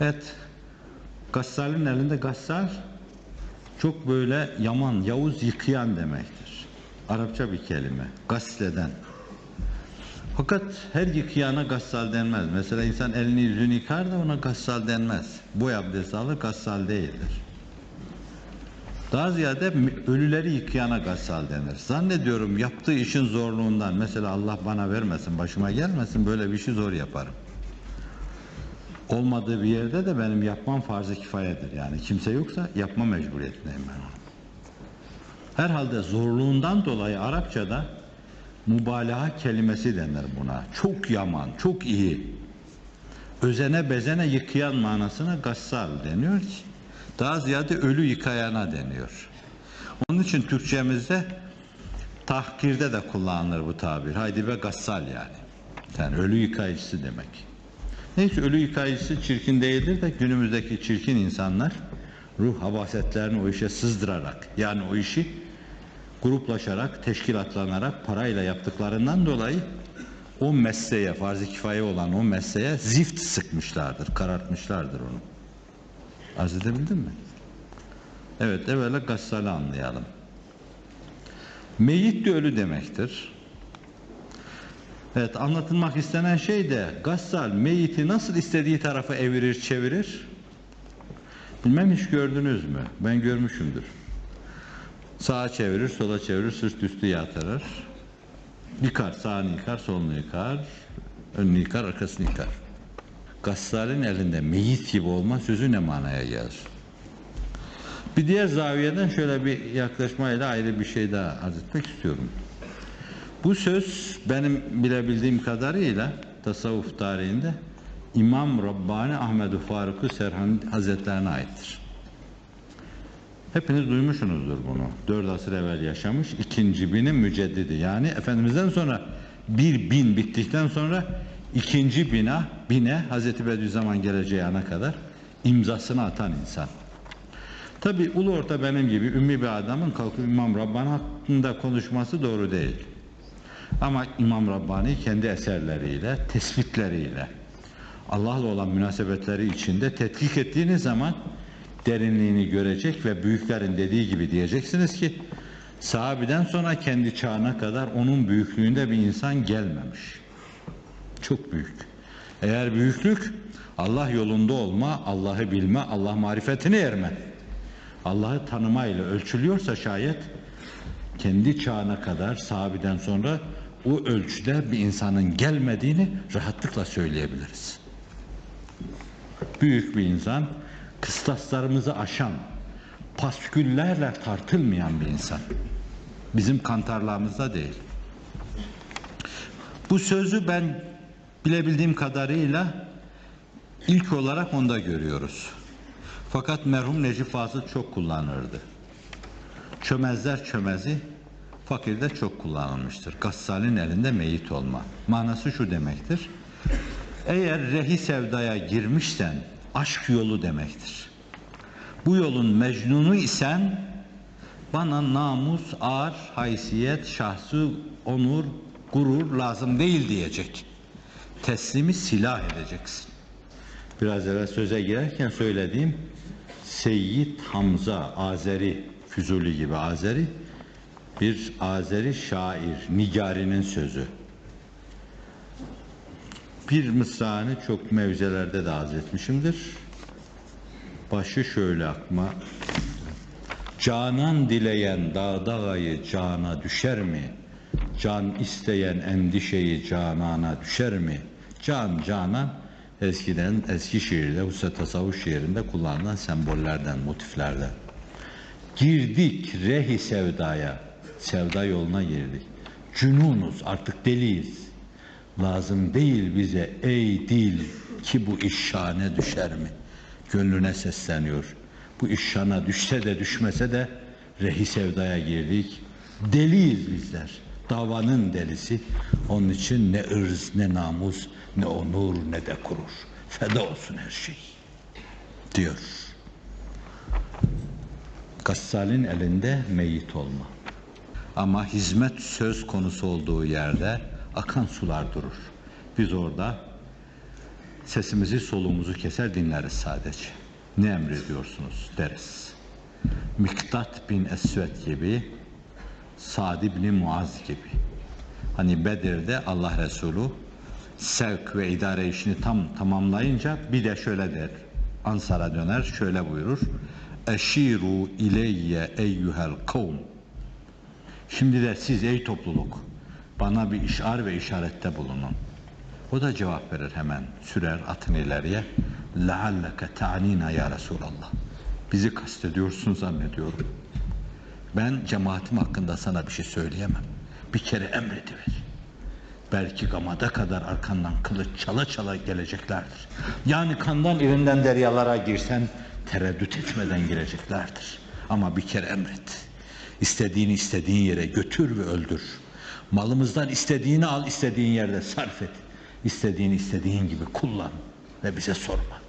Evet. Gassal'in elinde gassal çok böyle yaman, yavuz yıkayan demektir. Arapça bir kelime. Gasleden. Fakat her yıkayana gassal denmez. Mesela insan elini yüzünü yıkar da ona gassal denmez. Boy abdesti alır gassal değildir. Daha ziyade ölüleri yıkayana gassal denir. Zannediyorum yaptığı işin zorluğundan mesela Allah bana vermesin, başıma gelmesin böyle bir işi zor yaparım. Olmadığı bir yerde de benim yapmam farz-ı kifayedir. Yani kimse yoksa yapma mecburiyetindeyim ben onu. Herhalde zorluğundan dolayı Arapçada mübalağa kelimesi denir buna. Çok yaman, çok iyi. Özene bezene yıkayan manasına gassal deniyor ki daha ziyade ölü yıkayana deniyor. Onun için Türkçemizde tahkirde de kullanılır bu tabir. Haydi be gassal yani. Yani ölü yıkayıcısı demek. Neyse ölü yıkayıcısı çirkin değildir de günümüzdeki çirkin insanlar ruh habasetlerini o işe sızdırarak yani o işi gruplaşarak, teşkilatlanarak parayla yaptıklarından dolayı o mesleğe, farz-ı kifaye olan o mesleğe zift sıkmışlardır, karartmışlardır onu. Arz edebildim mi? Evet, evvela gassali anlayalım. Meyit de ölü demektir. Evet, anlatılmak istenen şey de gassal meyiti nasıl istediği tarafa evirir, çevirir? Bilmem hiç gördünüz mü? Ben görmüşümdür. Sağa çevirir, sola çevirir, sırt üstü yatırır. Yıkar, sağını yıkar, solunu yıkar, önünü yıkar, arkasını yıkar. Gassalin elinde meyit gibi olma sözü ne manaya gelir? Bir diğer zaviyeden şöyle bir yaklaşmayla ayrı bir şey daha arz etmek istiyorum. Bu söz benim bilebildiğim kadarıyla tasavvuf tarihinde İmam Rabbani Ahmed-i Faruk-u Serhan Hazretlerine aittir. Hepiniz duymuşsunuzdur bunu. Dört asır evvel yaşamış, ikinci binin müceddidi. Yani Efendimiz'den sonra bir bin bittikten sonra ikinci bina, bine Hazreti Bediüzzaman geleceği ana kadar imzasını atan insan. Tabi ulu orta benim gibi ümmi bir adamın kalkıp İmam Rabbani hakkında konuşması doğru değil. Ama İmam Rabbani kendi eserleriyle, tespitleriyle, Allah'la olan münasebetleri içinde tetkik ettiğiniz zaman derinliğini görecek ve büyüklerin dediği gibi diyeceksiniz ki sahabeden sonra kendi çağına kadar onun büyüklüğünde bir insan gelmemiş. Çok büyük. Eğer büyüklük Allah yolunda olma, Allah'ı bilme, Allah marifetine erme. Allah'ı tanımayla ölçülüyorsa şayet kendi çağına kadar sahabeden sonra o ölçüde bir insanın gelmediğini rahatlıkla söyleyebiliriz. Büyük bir insan, kıstaslarımızı aşan, pasküllerle tartılmayan bir insan. Bizim kantarlığımızda değil. Bu sözü ben bilebildiğim kadarıyla ilk olarak onda görüyoruz. Fakat merhum Necip Fazıl çok kullanırdı. Çömezler çömezi fakirde çok kullanılmıştır. Gassalin elinde meyit olma. Manası şu demektir. Eğer rehi sevdaya girmişsen aşk yolu demektir. Bu yolun mecnunu isen bana namus, ar, haysiyet, şahsı, onur, gurur lazım değil diyecek. Teslimi silah edeceksin. Biraz evvel söze girerken söylediğim Seyyid Hamza Azeri, Füzuli gibi Azeri bir Azeri şair, Nigari'nin sözü. Bir mısrağını çok mevzelerde de arz etmişimdir. Başı şöyle akma. Canan dileyen dağda gayı cana düşer mi? Can isteyen endişeyi canana düşer mi? Can, canan eskiden eski şiirde, hususa tasavvuf şiirinde kullanılan sembollerden, motiflerden. Girdik rehi sevdaya, sevda yoluna girdik. Cünunuz, artık deliyiz. Lazım değil bize ey dil ki bu iş şane düşer mi? Gönlüne sesleniyor. Bu iş şana düşse de düşmese de rehi sevdaya girdik. Deliyiz bizler. Davanın delisi. Onun için ne ırz, ne namus, ne onur, ne de kurur. Feda olsun her şey. Diyor. Gassalin elinde meyit olma. Ama hizmet söz konusu olduğu yerde akan sular durur. Biz orada Sesimizi soluğumuzu keser dinleriz sadece. Ne emrediyorsunuz deriz. Miktat bin Esved gibi, Sa'd bin Muaz gibi. Hani Bedir'de Allah Resulü sevk ve idare işini tam tamamlayınca bir de şöyle der. Ansar'a döner şöyle buyurur. Eşiru ileyye eyyuhel kavm. Şimdi de siz ey topluluk bana bir işar ve işarette bulunun. O da cevap verir hemen. Sürer atın ileriye. لَعَلَّكَ تَعْنِينَ ya Resulallah. Bizi kastediyorsun zannediyorum. Ben cemaatim hakkında sana bir şey söyleyemem. Bir kere emrediver. Belki gamada kadar arkandan kılıç çala çala geleceklerdir. Yani kandan irinden deryalara girsen tereddüt etmeden gireceklerdir. Ama bir kere emret. İstediğini istediğin yere götür ve öldür. Malımızdan istediğini al, istediğin yerde sarf et. İstediğini istediğin gibi kullan ve bize sorma.